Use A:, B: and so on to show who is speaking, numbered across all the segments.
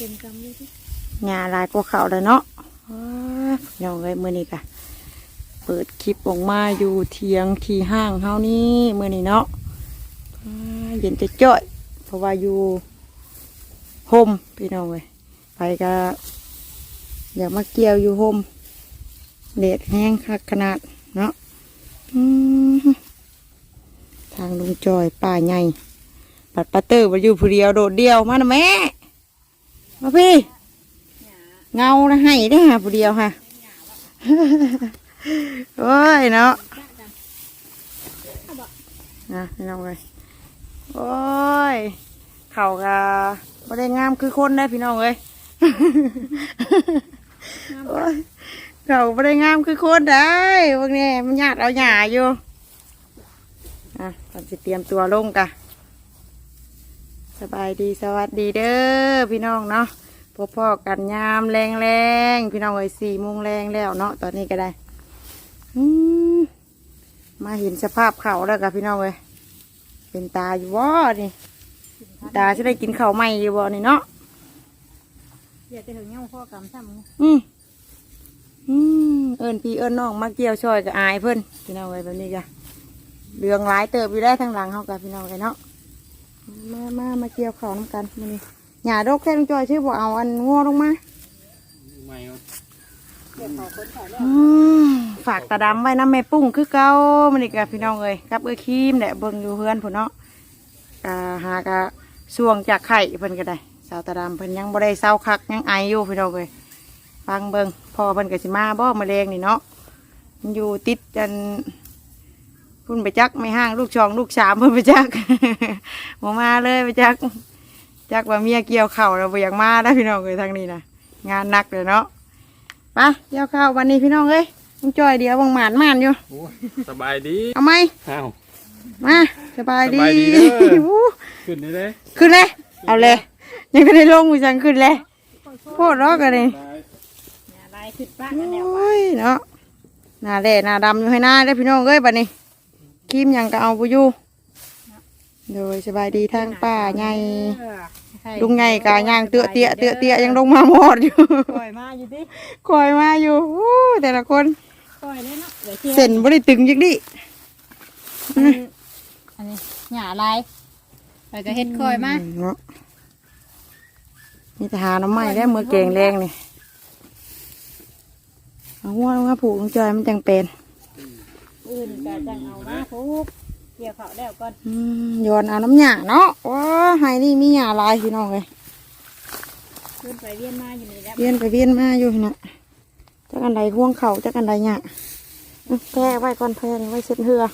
A: เต็มกำเลยที่
B: หญ้าหลายกว่าเขาเลยเนาะพี่น้องเอ้ยมื้อนี้กะเปิดคลิปออกมาอยู่เทียงที่ห้างเฮานี่มื้อนี้เนาะเย็นจะจ้อยเพราะว่าอยู่โฮมพี่น้องเอ้ยไปก็อยากมาเกี่ยวอยู่โฮมเด็ดแห้งคักขนาดเนาะทางลุงจอยป่าใหญ่ปัดปาเตอร์มาอยู่ผู้เดียวโดดเดียวมานะแม่ มาพี่ เงานะให้ได้อฮะผู้เดียวค่ะโอ้ยเนาะนะพี่น้องเลยโอ้ย เข่ากะไม่ได้งามคือคนได้พี่น้องเลยโอ้ยเข่าไม่ได้งามคือคนได้พวกนี้มันหยาดเอาหยาอยู่ อะก่อนจะเตรียมตัวลงกะ สบายดีสวัสดีเด้อพี่น้องเนาะพบพ่อกันยามแรงแรงๆพี่น้องเอ้ยสี่โมงแรงแล้วเนาะตอนนี้ก็ได้อืมมาเห็นสภาพเขาแล้วกับพี่น้องเอ้ยเป็นตาอยู่บ่นี่ตาจะได้กินข้าวใหม่อยู่บ่นี่เนาะ
A: อยากจะถึงเงี้ยพ่อกำซ้ำไง
B: อืมอืมเอิญพี่เอิญน้องมาเกี่ยวช่อยกับอายเพิ่นพี่น้องเอ้ยแบบนี้จ้ะเรืองหลายเติบอยู่ได้ทางหลังเขากับพี่น้องเอ้ยเนาะ มามามาเกี่ยวข้าวน้ำกันมานี่หยาดกแค่ลุงจอยชื่อบอกเอาอันงัวลงมา
C: ไม่เอา
A: เดี๋ยวขอคนถ่ายแล้ว
B: อืมฝากตาดำไว้น้ำแม่ปุ้งคือเก่ามันอีกกับพี่น้องเอ้ยกับเอ้ยครีมแหละเบิ่งอยู่เพื่อนพุ่นเนาะกะหากะส่วงจากไข่เพิ่นก็ได้สาวตาดำเพิ่นยังบ่ได้เศร้าคักยังไออยู่พี่น้องเอ้ยฟังเบิ่งพ่อเพิ่นก็สิมาบ่มาแรงนี่เนาะมันอยู่ติดกัน พุ่นไปจักไม่ห้างลูกชองลูกสามเพิ่นไปจักบ่มาเลยไปจักจักว่าเมียเกี่ยวเข่าวแล้วบ่อยากมาได้อพี่น้องเอ้ยทางนี้นะงานหนักเลยเนาะไปเดี๋ยวข้าววันนี้พี่น้องเอ้ยลุงจอยเดี๋ยวบังหมานหมานอยู่
C: โอ้ยสบายดี
B: เอาไหม
C: อ้าว
B: มาสบายดี
C: สบายดีเด้อ
B: อู้
C: ขึ้นได้เลย
B: ขึ้นเลยเอาเลยยังก็ได้ลงมือจังขึ้นเลยโคตรรอกกันเลย
A: เนี่ยลายขึ้นป้ากันแล้ว
B: โอ้ยเนาะหน้าแดดหน้าดำอยู่ให้หน้าได้อพี่น้องเอ้ยบัดนี้ ครีมหยังก็เอาไปอยู่โดยสบายดีทางป้าใหญ่ลุงใหญ่กาย่างเตื้อเตี้ยเตื้อเตี้ยยังลงมาหมดอยู่
A: ปล่อยมาอยู่ดิ
B: คอยมาอยู่อู้แต่ละคน
A: ปล่อยเลยเนาะเดี๋ยวเที่ยว
B: เส้นบ่ได้ตึงจักดิ
A: อันอันนี้หญ้าลายไปก็เฮ็ดคอยมา
B: เนาะนี่จะหาน้ำไม้ได้มือเก่งแรงนี่เอาหัวลงมาผูกลงจอยมันจังเป็น
A: อื่นก็จังเอามาพุกเกี่ยวเขาแล้วก่อน
B: อืมโยนเอาน้ำหยาเนาะว้าไห้นี่มีหยาลายพี่น้องเลย
A: ขึ้นไปเวียนมาอยู่นี่แล้ว
B: เวียนไปเวียนมาอยู่นะจักอันใดห่วงเข่าจักอันใดหยาอื้อแพ้ไว้ก่อนแพ้นี่ไว้เช็ดเหือ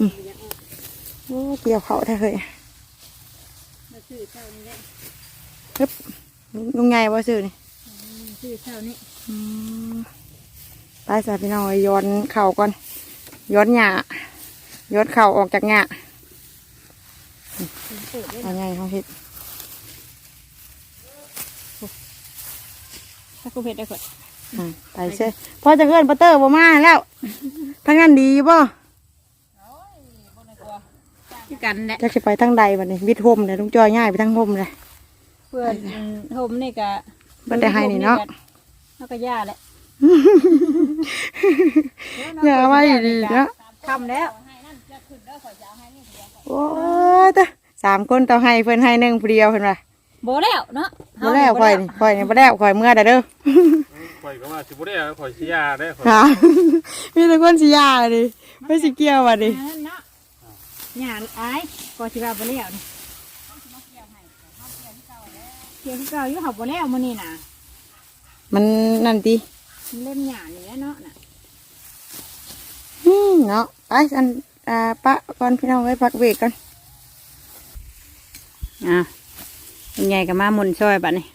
B: อืมโอ้เกี่ยวเขาแท้เลย
A: มาซื้อเช้านี้แหละ
B: ฮึบลุงไงว่าซื้อนี่
A: ซื้อเช้านี้
B: อืม ไปสาพี่น้องเอ้ยย้อนเข่าก่อนย้อนหยาย้อนเข่าออกจากหยา
A: เปิดเลย
B: เอาไงเขาเห็ด
A: ถ้ากูเผ็ดได้ก่อน
B: อ่าไปเช่พอจะเกินปัตเตอร์บ่มาแล้วทั้งนั้นดีบ่
A: คือกันแหละ
B: จะจะไปทั้งใดบัดนี้วิทย์ห่มเลยลุงจอยง่ายไปทั้งห่มเลย
A: เพื่อนโฮมนี่ก็
B: มันได้ให้นี่เนาะ
A: แล้วก็ย่าแหละ
B: อย่าไว้ดีเนาะ
A: คำแล้ว
B: โอ้ยตะสามคนต่อให้เพิ่นให้หนึ่งผู้เดียวเพิ่นว่า
A: โบแล้วเนาะ
B: บ่แล้วข่อยนี่ข่อยนี่บ่แล้วข่อยเมื่อแต่เด้อ
C: ข่อยก็ว่าสิบ่ได้ข่อยสิยาได้ข่อย
B: ค่ะมีแต่คนสิยาดิไม่สิเกี่ยวว่ะดิ
A: เนาะหยาอายก็สิว่าโบแล้วนี่เกี่ยวกับเก่าอยู่หับโบแล้วมื้อนี้น่ะ
B: มันนั่นติ
A: มัน เล่มหยานี่แหละเนาะน่ะ
B: อืมเนาะไปอันอ่าปะก่อนพี่น้องไว้พักเบรกกัน
A: อะเป็นไงก็มาหมุนซอยบัดนี้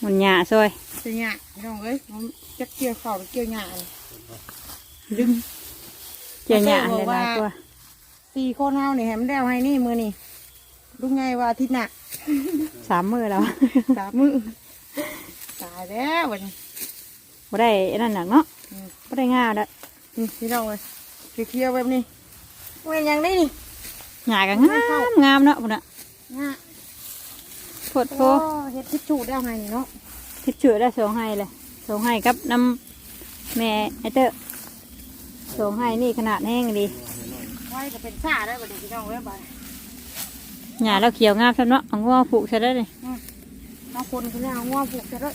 A: หมุนหยาซอย
B: สิหยาพี่น้องเอ้ยผมจักเกี่ยวข้าวหรือเกี่ยวหยาเลยดึง
A: เกี่ยวหยา
B: เขา
A: ห
B: บอกว่า
A: ลายๆตัว
B: สี่คนเฮานี่แหมได้เอาให้นี่มือนี่ลุงไงว่าอาทิตย์หนัก
A: สามมือแล้ว
B: สามมือตายแล้ววันนี้
A: บ่ได้นั่นหนักเนาะ
B: อืม
A: บ่ได้ง่าแล้ว
B: นี่พี่น้องเลยเคี้ยวๆแบบนี้เว้ยยังได้นี่
A: หยาก็งามงามเนาะพุ่นน่ะ
B: หยา
A: โพดโพ
B: โอ้เฮ็ดทิชชู่ได้ไงนี่เนาะ
A: ทิพย์ช่วยได้สองให้เลยสองให้กับน้ำแม่ไอเตอร์สองให้นี่ขนาดแห้งดี
B: ไว้ก็เป็นซ่าได้บ่เด็กพี่น้องเว้ยบ่
A: หญ้าเราเขียวงามซะเนาะเอางัวผูกใช้ได้เลย
B: บางคนเขาเนี่ยเอาง้อผูกจะด้วย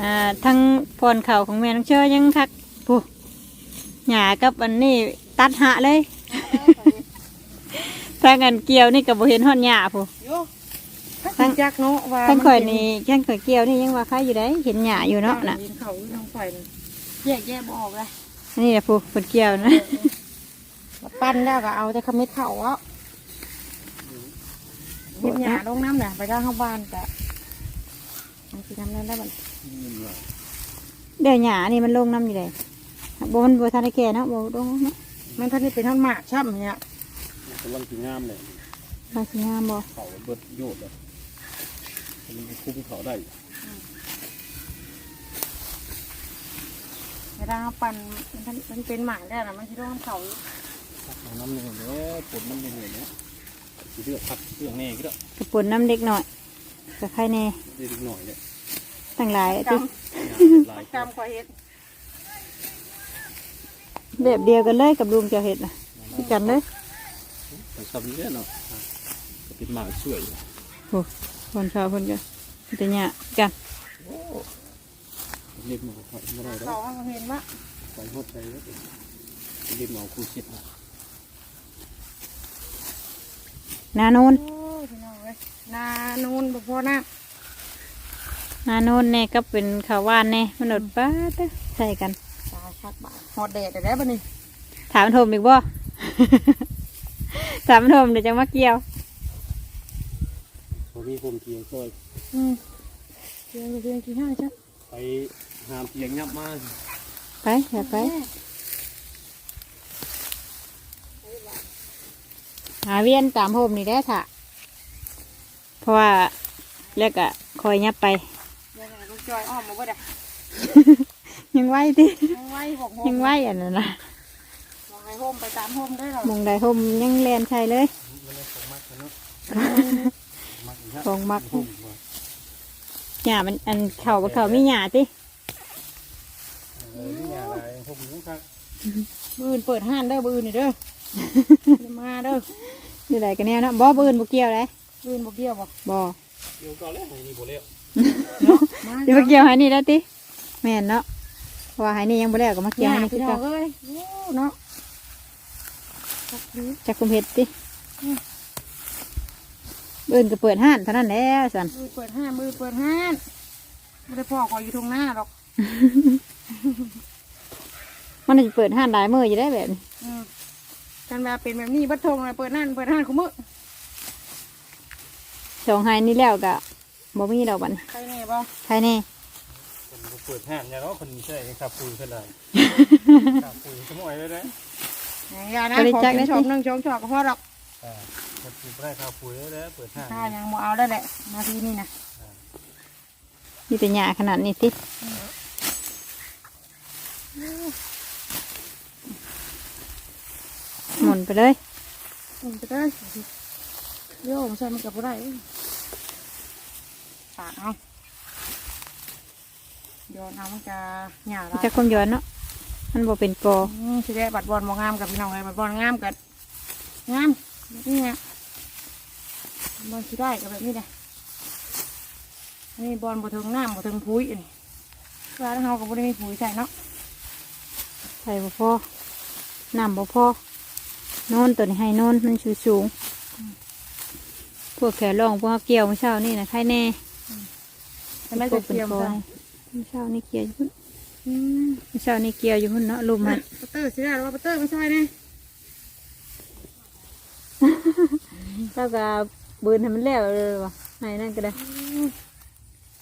A: อ่าทั้งพรเข่าของแม่น้องเชอยังคักผูหญ้ากับอันนี้ตัดหะเลยถ้ากันเกี่ยวนี่กับโบเห็นหอนหญ้าผู
B: โยทั้งจักเนาะว่า
A: ทั้งข่อยนี่ทั้งข่อยเกี่ยวนี่ยังว่าใครอยู่ได้เห็นหญ้าอยู่เนาะน่ะ
B: ยิงเขาอยู่ทางฝ่ายนี่แยกแยกบ่ออกเลย
A: อันนี่แหละผูเพิ่นเกี่ยวนะ
B: มาปั้นแล้วก็เอาแต่ขมิ้นเข่าเอาเห็ดหยาลงน้ำน่ะไปด้านข้างบ้านแต่มันสิทำนั้นได้บ่
A: เดี๋ยวหญ้านี่มันลงน้ำอยู่เลยโบมันโบทันได้แก่เนาะโบลงเนาะ
B: มันท่านนี่เป็นท่อนหมากช่ำเนี่ย
C: กำลังสิงามเลย
A: บางสิงามบ่
C: เขาเบิดโยดเลยมันคุ้มเขาได้
B: เวลาเขาปั่นมันท่านมันเป็นหมากได้น่ะมันสิลงน้ำเขาอยู่
C: เอาน้ำหนึ่งเนี้ยปวดน้ำหนึ่งเนี้ยสิเลือกพักเรื่องแน่ก็ได้
A: กระปุ่นน้ำเด็กหน่อยกับใครแน่
C: ได้นิดหน่อยเนี่ย
A: ตั้งหลาย
B: ก
A: ติ
C: ลายำ
B: กำกว่าเห็ด
A: แบบเดียวกันเลยกับลุงเจ้าเห็ดนะคือกันเลย
C: แต่ซ้ำเนี่ยเนาะก็เป็นหมากสวย
A: คนชาวคนกันแต่เนี่ยกัน
C: เรียบหมอหอยไม่ได้แล้ว
B: เขาเอาเห็นว่า
C: ใส่หดใส่แล้วเรียบหมอคู่ชิดนะ
A: นาโนน
B: โอ้ยพี่น้องเอ้ยนานูนบ่พอน้
A: นาโนนแน่ก็เป็นข้าวหวานแน่มันอดป้าดเด้อใส่กันำ
B: ตายคักบาทหอดแดดได้บ่นี่
A: ถามโทมอีกบ่ ถามโทมเดี๋ยวจะมาเกี่ยว
C: พอมีผมเทียงซอย
B: อืมเพียงเพียงกี่ห้าจ้ะ
C: ไปหามเทียงยับมา
A: ไปอย่าไปหาเวียนตามโฮมนี่ได้อถ่ะเพราะว่าแล้วก็คอยยับไป
B: ยังไงลูก จอยอ้อมมาบ่ได้
A: ยังไหวติ
B: ยังไว้บอกโฮม
A: ยังไหวอันนั้นนะ
B: บอกให้โฮมไปตามโฮมได้หรอ
A: มองได้โฮมยังแลนใช่เลย
C: มันเลยของมักเนาะมักอีก
A: ของมัก
C: ผมว่า
A: หญ้ามันอันเข่าบ่เข่ามีหญ้าติ
C: เออนี่อะไรผมรู้ครับ
B: บืนเปิดห้านเด้อบืนนี่เด้ออย่ามาเด้อ
A: อยู่ไหนกันแน่เนาะบ่บืนบ่เกี่ยวเลย
B: บืนบ่เกี่ยวบ่
A: บ่
C: เดี๋ยวก่อนแล้วนี่บ่แล้ว
B: มา
A: เดี๋ยวบ่เกี่ยวให้นี่ได้ติแม่นเนาะเพราะว่าให้นี่ยังบ่แล้วก็มาเกี่ยว
B: ห
A: ให้
B: ญ้า
A: นี่คื
B: พี่
A: อ
B: น้อ
A: เก่าง
B: เอ้ยโอ้เนาะคักดี
A: จักคุมเฮ็ดติบืนก็เปิดห้านเท่านั้นแหล้วสัน
B: บืนเปิดห้านบืนเปิดห้านไม่ได้พ่อขออยู่ตรงหน้าหรอก
A: มันจะเปิดห้านหลายมื้ออยู่ได้แบบนี้
B: อืมกันว่าเป็นแบบนี้บัดทงเลยเปิดห้านเปิดห้านคุมื้อ
A: สองให้นี่แล้วก็ บ่มีดอกบัดนี้
B: ใครแน่บ่
A: ใครแน่
C: ผมเปิดห้างเนี่ยเนาะคนใช่ครับปุยเท่าไหร่ครับปุยสมอยเลยนะ
B: อย่างยานะขอกินชอบหนึ่งชอบชอบก็พอหรอก
C: อ่าคนปลูกได้ครับปุยเลยนะเปิดห้าง
B: ถ้ายังบ่เอาได้แหละนาทีนี้นะ
A: มีแต่หญ้าขนาดนี้ติหมุนไปเลย
B: มันจะได้โยมใส่มันกับบ่ได้ ปากเอาโยนเอามันจะหยา
A: มัน
B: ละ
A: จะคมย้อนเนาะมันบ่เป็นกอ
B: อืมสิได้บัดบอลบ่งามกับพี่น้องเลยบัดบอลงามกับงามแบบนี่เนี่ยบอลสิได้กับแบบนี้เลยอันนี้บอลบ่ถึงน้ำบ่ถึงพุ้ยอันนี้ว่าแล้วเฮาก็บ่ได้มีปุ๋ยใส่เนาะ
A: ใส่บ่พอน้ำบ่พอโน่นตัวนี้ให้โน่นมันสูงสูงพวกแขร่องพวกเกี่ยวเมื่อเช้านี่นะใครแน่
B: แต่ไม่จะเทียม
A: พวก
B: ใส่
A: เป็นกอเมื่อเช้านี่เกี่ยวอยู่พุ่น
B: อืม
A: เมื่อเช้านี่เกี่ยวอยู่พุ่นเนาะลุมมัน
B: ปัตเตอร์สิได้หรือว่าปัตเตอร์ไม่ใช่แน่
A: แล้วก็บืนให้มันแล้วเลยวะให้นั่นก็ได้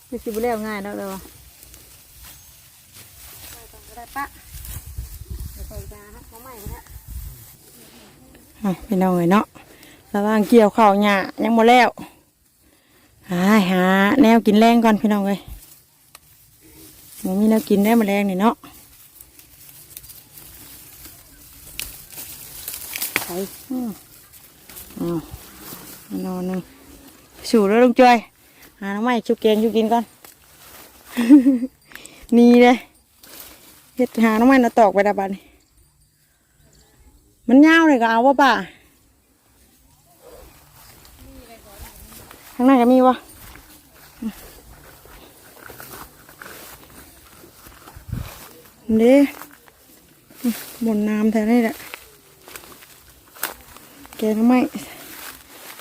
A: ไม่สิบุแล้วง่ายแล้วเลยวะ
B: ก็ได้ปะเดี๋ยวใส่ยาฮะเขาใหม่ก็ได้
D: อะพี่น้องเอ้ยเนาะระหว่างเกี่ยวข้าวหญ้ายังบ่แล้ว หาหาแนวกินแรงก่อนพี่น้องเอ้ยบ่มีแนวกินได้มาแรงนี่เนาะ
B: ใส่อืม
D: อ้าว
B: นอนหนึ่งสู่แล้วลุงจอยหาน้ำไม้ชุบแกงชุบกินก่อนนี่เลยเฮ็ดหาน้ำไม้นาตอกไปดับบันมันยาวเลยก็เอาว่าป่า ข้างในก็มีวะเด้หมุนน้ำแทนนี่แหละแกงน้ำไม้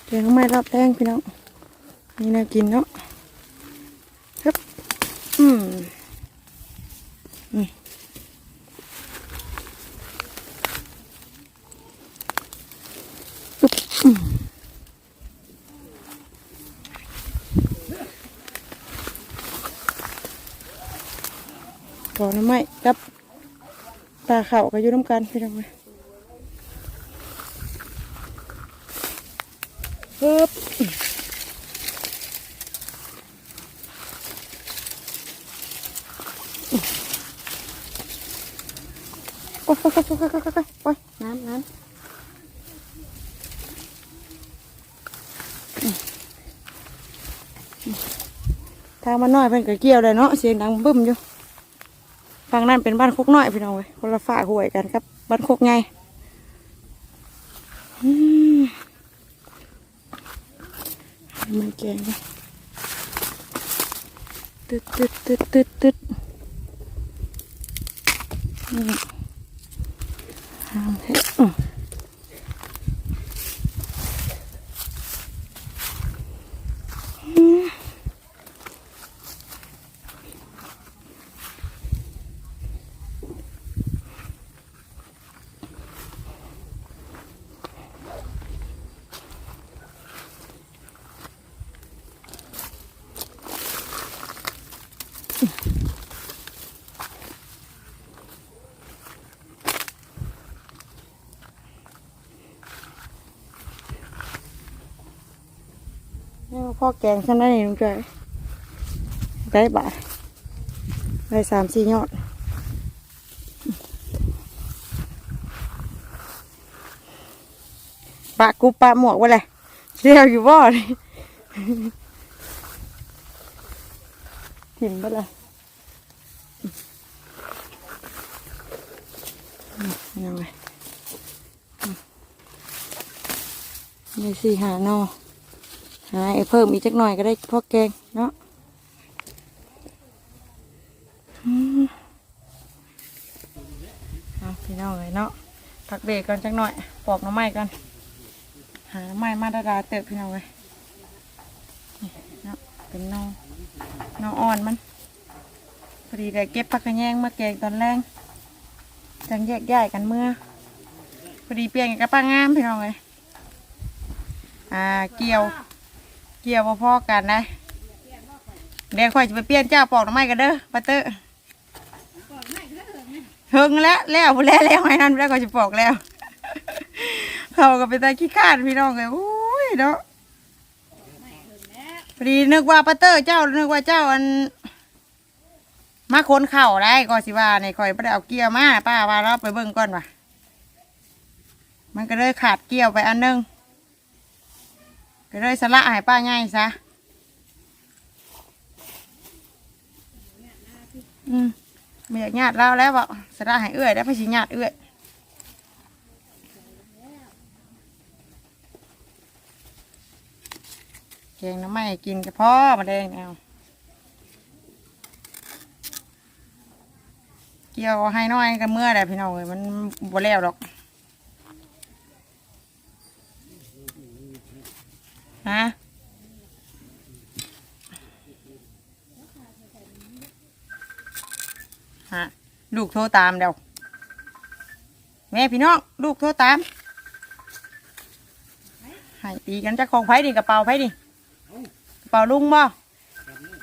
B: แกงน้ำไม้รับแรงพี่น้องนี่น่ากินเนาะครับอืมอืมอึ๊บอืมก่อนน้ำ ไม้กับตาเข่าก็อยู่น้ำกันพี่น้องเลยปึ๊บโอ้ยโอ้ยโอ้ยโอ้ยโอ้ยโอ้ยโอ้ยน้ำน้ำทางมันน้อยเป็นกระเกี่ยวเลยเนาะเสียงดังบึ้มอยู่ ฝั่งนั้นเป็นบ้านคุกน้อยพี่น้องเว้ยคนละฝ่าห่วยกันครับ บ้านคุกไงมมันแกงตึ๊ดตึ๊ดตึ๊ดตึ๊ดตึ๊ดนี่ เอาเถอะอืมนี่ว่า พ่อแกงฉันได้นี่ลุงจ้อยได้บาทได้สามสี่ยอดปะกูปะหมวกไว้เลยเสียวอยู่บ่อนี่ถิ่มไปเลยยังไงอืมนี่สี่หานอ หาเพิ่มอีกจักหน่อยก็ได้พวกแกงเนาะเอาพี่น้องเลยเนาะพักเบรกก่อนจักหน่อย ปอกน้ำไม้ก่อน หาน้ำไม้มาดาดาเติบพี่น้องเลยเนาะเป็นน้องน้องอ่อนมันพอดีได้เก็บผักกระแยงมาแกงตอนแรงจังแยกย้ายกันเมื่อพอดีเปลี่ยนกับป้างามพี่น้องเลยอ่าเกี่ยว เกี่ยวพอๆกันนะเดี๋ยวค่อยจะไปเปลี่ยนเจ้าปอกหน้ำไม้กันเด้อปัตเตอร์เฮงแล้วแล้วพูแล้วแล้วไอ้นั่นแล้วก็จะปอกแล้ว เขาก็ไปตาขี้ขาดพี่น้องเลยอุ้ยเนาะพอดีนึกว่าปัตเตอร์เจ้านึกว่าเจ้าอันมาค้นเข่าได้ก็สิว่าในคอยไม่ได้เอาเกี่ยวมาป้าว่าเราไปเบิ่งก่อนว่ะมันก็เลยขาดเกี่ยวไปอันหนึง เลยสละให้ป้าง่ายซะอืมไม่อยากญาติเราแล้วบอกสละให้เอื้อยแล้วไปสิญาติเอื้อยแกงน้ำไม่กินกับพ่อมาแดงเอาเกี่ยวให้น้อยกับเมื่อแหละพี่น้องเอ้ยมันบ่แล้วดอก ฮะฮะลูก โทรตามเดี๋ยวแม่พี่น้องลูกโทรตามให้ตีกันจะของไผ่ดิกระเป๋าไผ่ดิกระเป๋าลุงบ่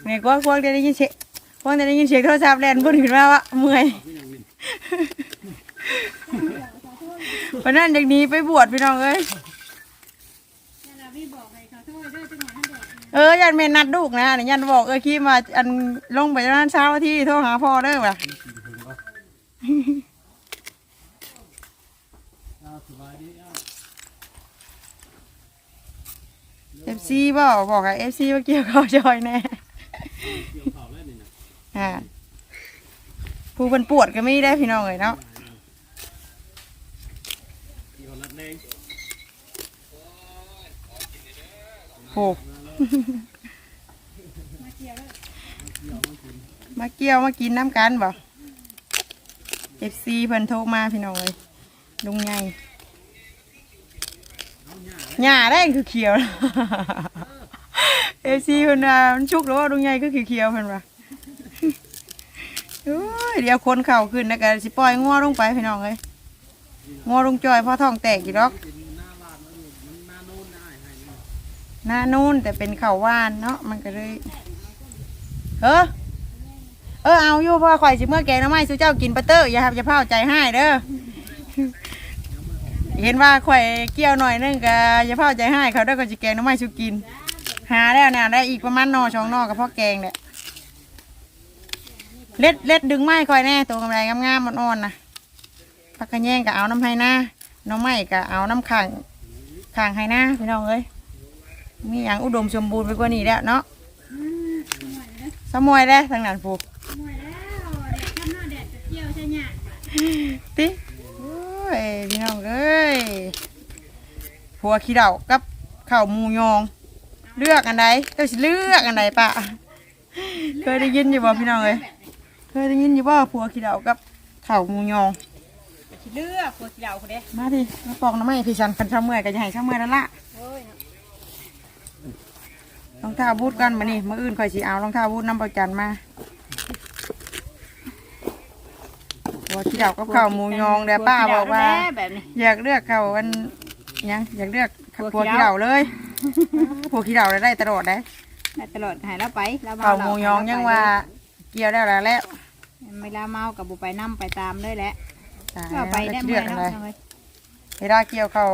B: เนี่ยกวางกวางเดี๋ยวได้ยินเสียงกวางเดี๋ยวได้ยินเสียงโทรศัพท์แลนบุญขึ้นมาวะเมื่อยวันนั้นอย่างนี้ไปบวชพี่น้องเอ้ยเออยันเมนนัดลูกนะยันบอกเออขี้มาอันลงไปนั้นเช้าที่โทรหาพ่อเด้อว่ะ
C: เอาสบายดีเอา
B: ฟซีบอกบอกกับเอฟซีว่าเกี่ยวข้าวจอยแน่อ่าผู้เป็นปวดก็ไม่ได้พี่น้องเลยเนาะโหมาเกี่ยวมากินน้ำกันบ่ เอฟซีเพิ่นโทรมาพี่น้องเลยลุงใหญ่หญ้าได้คือเขียวเอฟซีเพิ่นว่ามันชุกแล้วว่าลุงใหญ่ก็คือเขียวเพิ่นว่าโอ้ยเดี๋ยวคนเข่าขึ้นนะกันสิปล่อยงัวลงไปพี่น้องเลยงัวลงจอยพราะท้องแตกอยู่ดอกหน้านู่นแต่เป็นเข่าว่านเนาะมันก็เลยเออ เออเอาอยู่เพราะว่าข่อยสิเมื่อแกงน้ำไม้สู้เจ้ากินปลาเตอร์อย่าครับอย่าเผาใจให้เด้อเห็นว่าข่อยเกี่ยวหน่อยนึงก็อย่าเผาใจให้เขาได้ก็จะแกงน้ำไม้สู้กิน หาแล้วเนี่ยได้อีกประมาณนอช่องนอกับพ่อแกงเนี่ยเล็ดเล็ดดึงไม้ข่อยแน่ตัวกำไรงามๆมันอ่อนนะพักกระแยงก็เอาน้ำให้หน้าน้องไม้ก็เอาน้ำขังขังให้หน้าพี่น้องเอ้ยมีอย่างอุดมสมบูรณ์ไปกว่านี้แล้วเนาะ สมวยได้ทางนั้นผูกติโอ้ยพี่น้องเอ้ยผัวขี้เดากับข้าวหมูยอง เลือกอันใดเจ้าสิเลือกอันใดปะเคยได้ยินอยู่บ่พี่น้องเอ้ยเคยได้ยินอยู่บ่ผัวขี้เดากับข้าวหมูยอง
A: เลือกตัวเดียวคนเด้
B: มาดิมาปอกน้ำไม้พี่ชันคันช้าเมื่อยก็จะให้ช้าเมื่อยแล้วล่ะ รองเท้าบูทกันมานี่มื่ออื่นคอยสีเอารองเท้าบูทน้ำประจันมาผัวขี้เดากับข้าวหมูยองเดี๋ยวป้าบอกว่า
A: แบบนี้
B: อยากเลือกเขาอันหยังอยากเลือก
A: ผัว
B: ผัว
A: ขี้
B: ขี้
A: เห
B: เห
A: ล้า
B: ล่าเลยผัวขี้เหล่าได้ตลอดได้
A: ได้ตลอดหายแล้วไปแล้ว
B: เผาหมูยองยังว่า เกี่ยวได้แล้วแล้ว
A: เวลาเมากับบุไปนั่ไปตามเลยแหละ
B: ตาย
A: ก็ไปได้
B: เลื
A: เมื่
B: อ
A: อกย
B: อะ
A: เนาะ
B: ไรเวลาเกี่ยวเขา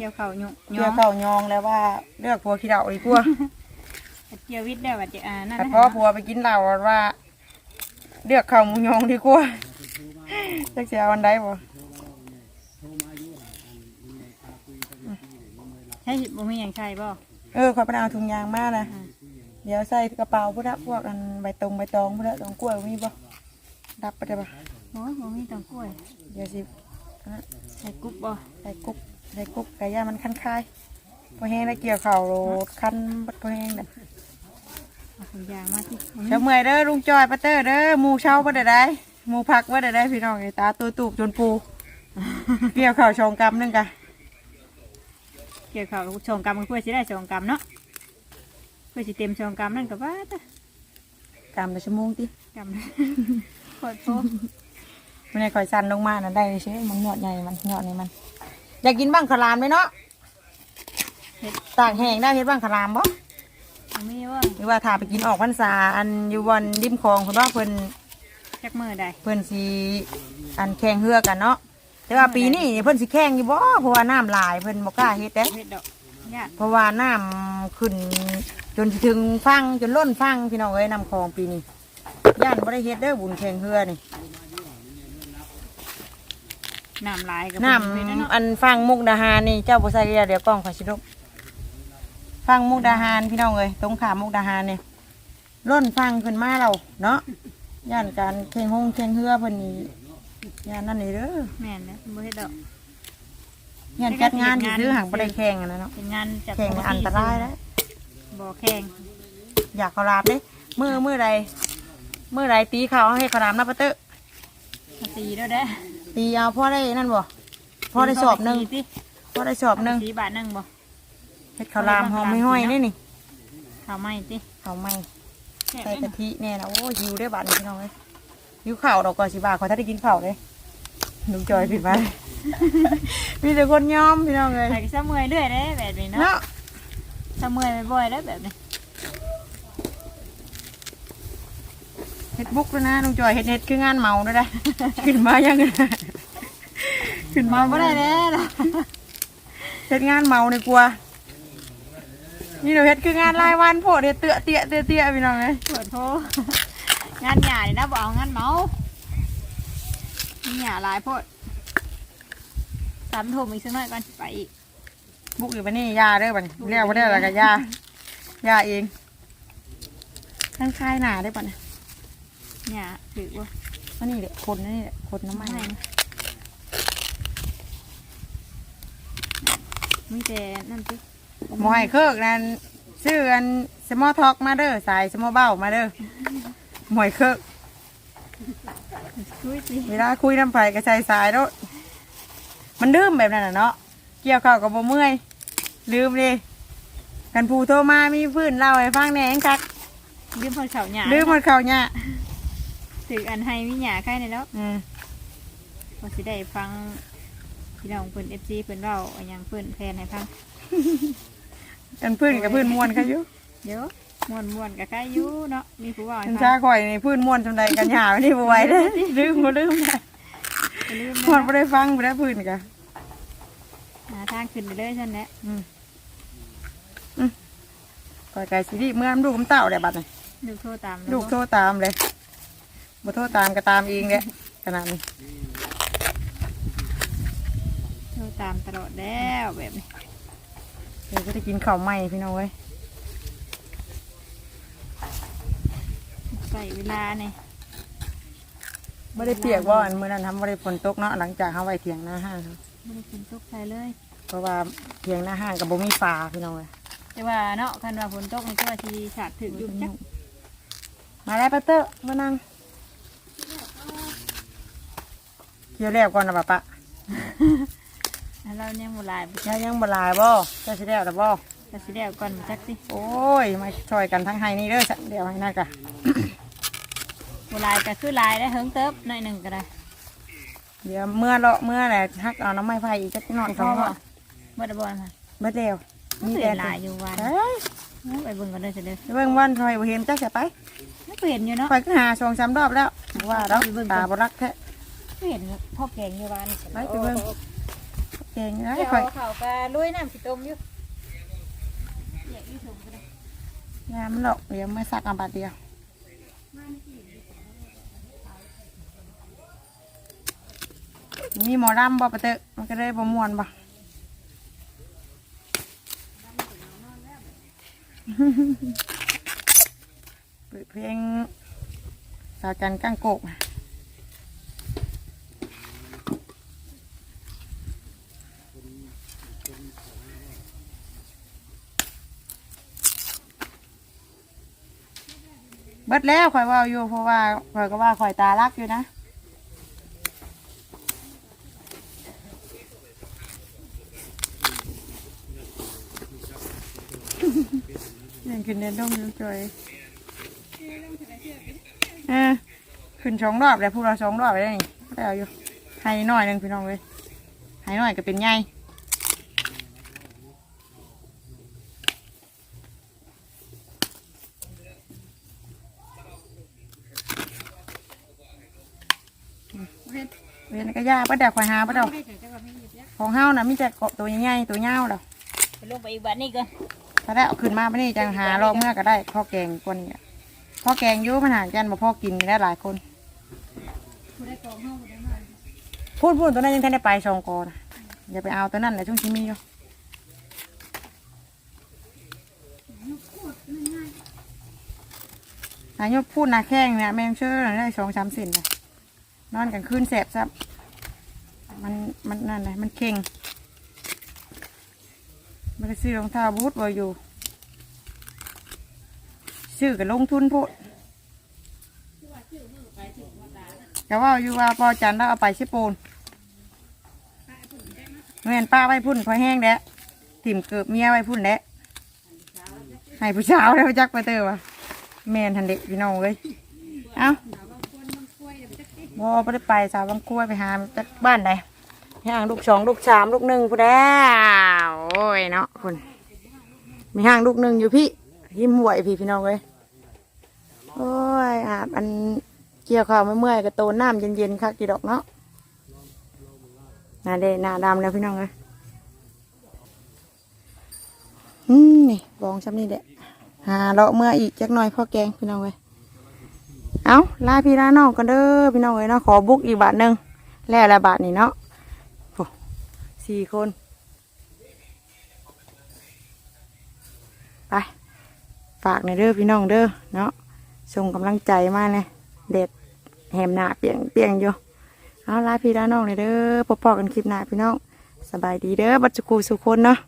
A: เกี่ยวเขาหยุ
B: เกี่ยวเขายองแล้วว่าเลือกผัวขี้เหล่าดีกว่า
A: เกี่ยววิทย์ได้ว่าจะอ่านั่น
B: แต่พอผัวไปกินเหล้าว่า เลือกเขาหมูยองดีกว่าจักเสียวันใดบ่
A: ใช่บ่มีอย่างใช่บ่
B: เออขอยไปเอาถุงยางมานะเดี๋ยวใส่กระเป๋าพวกนั้นพวกอันใบตรงใบตองพวกนั้นตองกล้วยมีบ่ดับไปได้บ่
A: โอ้ยบ่มีตังกล้วย
B: เดี๋ยวสิ
A: ใส่กุ๊บบ่
B: ใส่กุ๊กใส่กุ๊กไก่ย่างมันคันคายพอแห้งแล้วเกี่ยวเข่าวโรดคันบัดพอแห้งเด้อ
A: เอา ถุงยางมาที่
B: เช้าเมื่อยเด้อลุงจอยปัตเตอร์เด้อหมูเช้าบ่ได้ได้หมูผักบ่ได้ได้พี่น้องไอ้ตาตัวตูบจนปู เกี่ยวข่าวชองกำนึงกะ
A: เกี่ยวเขาวชงกรรมเพื่อสิได้ชงกรรมเนาะเพื่อสิเต็มชงกรรมนั่นก็ว่าต่
B: กำละชั่วโมงติ
A: กรรมโคตรโพ
B: มันได้คอยสั่นลงมานะได้เช่มันหยอดใหญ่มันหยอดนี่มัน อยากกินบ้างขลามไหมเนาะตากแห้งได้เฮ็ดบ้างขลามบ่
A: มีว่า
B: หรือว่าถ้าไปกินออกพรรษาอันอยู่บนริมคลองเพิ่นว่าเพิ่น
A: จักมือใด
B: เพิ่นสิอันแข่งเฮือกันเนาะแต่ว่าปีนี้เพิ่นสิแข่งอยู่บ่เพราะว่าน้ำหลายเพิ่นบ่กล้าเฮ็ดเด้
A: เฮ็ดดอกญาติ
B: เพราะว่าน้ำขึ้น จนสิถึงฟังจนล้นฟังพี่น้องเอ้ยน้ำคลองปีนี้ย่านบ่ได้เฮ็ดเด้อบุญแข่งเฮือนี่
A: น้ำลายกับ
B: น้ำอันฟังมุกดาหารนี่เจ้าบ่ใส่เดี๋ยวเดี๋ยวกล้องขอยสิลบ ฟังมุกดาหารพี่น้องเอ้ยตรงขามมุกดาหารนี่ล้นฟังขึ้นมาเราเนาะย่านการแข่งหงแข่งเฮือเพิ่นนี่ย่านนั่นนี่เด้อ
A: แม่นนะบ่เฮ็ดดอก
B: ย่านจัดงานซื้อๆหังบ่ได้แข่งอันนั้นเนาะ
A: เป็นงานจัด
B: แข่งนี่อันตรายแล้ว
A: บ่แข่ง
B: อยากขาวหลามเด้มือมือใดมือใดตีเขาวให้ขาวหลามนะปะเตอะ
A: มาตีแล้วเด้อ
B: ตีเอาพ่อได้นั่นบ่พ่อได้สอบหนึ่ง
A: ตีติ
B: พ่อได้สอบหนึ่ง
A: สีบาทหนึงบ่
B: เฮ็ดขาวหลามหอมไม่ห้อยนี่นี่
A: ข้าวไหม้ติ
B: ข้าวไหม่
A: แซ่บ
B: ใส่
A: เด้
B: กะ
A: อ
B: ทิแน่นะโอ้หิวได้อบาดนี่พี่น้องเอ้ยหิวข้าวดอกก่อนสิบาทขอถ้าได้กินข้าวเลยลุงจอยผิดมามีแต่คนยอมพี่น้องเลย
A: ใส่ก็ซะเมื่อยเรื่อยเด้แบบนี้เนาะ
B: เนาะ
A: ซะเมื่อยบ่อยๆเด้อแบบนี้
B: เฮ็ดบุกแล้วนะลุงจอยเฮ็ดเฮ็ดคืองานเมาด้วยได้ขึ้นมายังไงขึ้นมา
A: บ่
B: บ่
A: ได้
B: ได้
A: เด้อ
B: เฮ็ดงานเมาในกลัว นี่เราเฮ็ดคืองานรายวันโพดเฮ็ดเตอะเตี้ยเตี้ยเตี้ยพี่น้องเลย
A: ปวดโพงานหยานี่นะบ่เอางานเมาหยาหลายโพดสามทุ่มอีกสักหน่อยก่อนไปอีก
B: บุกอยู่ปะนี่ยาเด้อบัดนี้เรียกว่าได้อะไรกันยายาเองข้างคายหนาได้ปะเนี่ย
A: เนี่ยถือว่า
B: อันนี้แหละคนนี่แหละคนน้ำ
A: ไม่
B: มัน
A: ให้นะมีแต่นั่นสิ
B: หมอให้เคิกนั่นชื่ออันสมอท็อกมาเด้อสายสมอเบ้ามาเด้อหมอยเคิก
A: ช่วยสิ
B: เวลาคุยน้ำไผ่ก็ใส่สายแล้วมันดื้มแบบนั้นน่ะเนาะเกี่ยวข้าวกับบ่เมื่อยลืมเลยกันผู้โทรมามีพื้นเล่าให้ฟังแหน่งคัก
A: ลืมพอเสาหยา
B: ลืมหมดข้าวเนี่ย
A: ถืออันให้มีหยาใครในแล้ว
B: อืม
A: พอสิได้ฟังพี่น้องเพิ่นเอฟซีเพิ่นเล่าอันหยังเพิ่นแพนให้ฟัง
B: กันพื้นกับพื้นม้วนเขาอยู่
A: เดี๋ยวม่วนม่วนๆกับใครอยู่เนาะมีผู้ว่าให้
B: มัน
A: ฟั
B: ชางข่อยในพื้นม้วนจำใดกันหยาไม่ได้บ่ไหวเด้อลืมบ่ลืมได้
A: อย่าลืม
B: ม้วน
A: นะ
B: บ่ได้ฟังบ่ได้พื้นกะ
A: หาทางขึ้นไปเลยฉันแหละ
B: ข่อยไก่สิริเมื่อมนลูกมันเต่าได้บัดนี้
A: ลูกโทรตาม
B: ลูกโทรตามเลยบ่โทรตามก็ตามเองแหละขนาดนี้
A: โทรตามตลอดแล้วแบบนี้
B: เดี๋ยวก็ได้กินข้าวใหม่พี่น้องเว้ย
A: ใส่เวลาเนี่ย
B: บ่ได้เปียกบ่อันมื้อนั้นทำบ่ได้ฝนตกเนาะหลังจากเฮาไว้เถียงหน้าห้างครับ
A: ไม่ได้ฝนตกใส่เลย
B: เพราะว่าเถียงหน้าห้างก็บ่มีฟ้าพี่น้องเว้ย
A: แต่ว่าเนาะคันว่าฝนตกมันก็ทีฉาดถึงอยู่จัก
B: มาแล้วปะเตอร์มานั่งเกี่ยวแล้วก่อนนะป้าปะ
A: แล้วเราเนี่ยโบราณ
B: ยังยังบ่หลายบ่จะสิแล้วแต่บ่
A: ก็สิแล้วก่อนจักสิ
B: โอ้ยมาช่วยกันทั้งไห้นี่เด้อจ้ะเดี๋ยวให้นั่นกะ
A: โบราณก็คือลายได้เฮิงเติบหน่อยหนึ่งก็ได้
B: เดี๋ยวเมื่อเลาะเมื่อแหละฮักเอาน้ำไม้ไผ่อีกจักหน่อยสองหน่อย
A: บ่ได้บอลค่ะ
B: เบิดแล้ว
A: มี
B: มี
A: แต่
B: แต่
A: ลายอยู่วัน
B: เอ้ย
A: เอาไปเบิ่งกันเลยเสร็จเลย
B: เบิ่งวันคอยบ่เห็นจักจะไป
A: ไม่เคยเห็นอยู่เนาะ
B: คอยก็หาสองสามรอบแล้วว่าแล้วตาบ่รักแท้
A: ไม่เห็นพ่อแกงอยู่วัน
B: ไปไปเบิ่ง เก่งนะ
A: เดี๋ยว
B: คอย
A: เอาข่าวปลาลุยน้ำสิต้มอยู่อยากอยู่ถุงก็ได้
B: ยามมันหรอกเดี๋ยวไม่ซักเอาบาดเดียวมีหมอรำบ่ปะเตอะมันก็เลยบ่ม่วนบ่เปิดเพลงสาวจันทร์ก้างโกก บิดแล้วข่อยว่าอยู่เพราะว่าข่อยก็ว่าข่อยตาลักอยู่นะยังกินเดินด้งอยู่จอยเออขึ้นสองรอบแล้วพวกเราสองรอบแล้วนี่แล้วอยู่ให้หน่อยหนึ่งพี่น้องเลยให้หน่อยก็เป็นไง วียนก็ยาป้าเดาคอยหาป้าเดาของเฮานะมีแต่เกาะตัวใหญ่ๆตัวเงาวแล้ว
A: ไปลงไปอีกบ้านนี่ก่อน
B: ถ้าได้เอาขึ้นมาไม่นี่จังหารอบเมื่อก็ได้พ่อแกงกว่านี้อะพ่อแกงอยุ่มันหากันมาพ่อกินได้หลายคนพูดพูดตัวนั้นยังแทนได้ไปสองกอนะอย่าไปเอาตัวนั้นแหละช่วงที่มีอยู่นายกพูดนาแข้งเนี่ยแมงเชื่อได้สองสามสินเลยนอนกันคืนแสบซับ มันมันนั่นเลยมันเข่งมันก็ซื้อรองเท้าบูทบออยู่ ซื้อกับลงทุนโพดแต่ว่าอยู่ว่าปอจันแล้วเอาไปชิปูนเงินป้าไว้พุ่นพอแห้งแล้วถิ่มเกือบเมียไว้พุ่นแล้วให้ผู้สาวแล้วจักไปเตอวะแมนทันเด็กพี่น้องเลยเอาบอไปได้ไปสาวบางกล้วยไปหาจากบ้านไหน ห่างลูกสองลูกสามลูกหนึ่งพูดแล้วโอ้ยเนาะคุณมีห่างลูกหนึ่งอยู่พี่หิมหวยพี่พี่น้องเลยโอ้ยอาบอันเกี่ยวข้าวเมื่อยๆกระโตนน้ำเย็นๆค่ะกี่ดอกเนาะหน้าเดหน้าดำแล้วพี่น้องเลยอืมนี่บองช้ำนี่แหละหาเลาะเมื่ออีกจักหน่อยพ่อแกงพี่น้องเลยเอาลาพี่ลาน้องกันเด้อพี่น้องเลยเนาะขอบุกอีกบาทหนึ่งแล้วละบาทนี่เนาะ สี่คน ไป ฝากในเด้อพี่น้องเด้อเนาะส่งกำลังใจมากเลยเด็ดแหมหน้าเปียงเปียงอยู่เอาลาพี่ลาน้องเลยเด้อพบๆกันคลิปหน้าพี่น้องสบายดีเด้อบัจจุกูสุคนเนาะ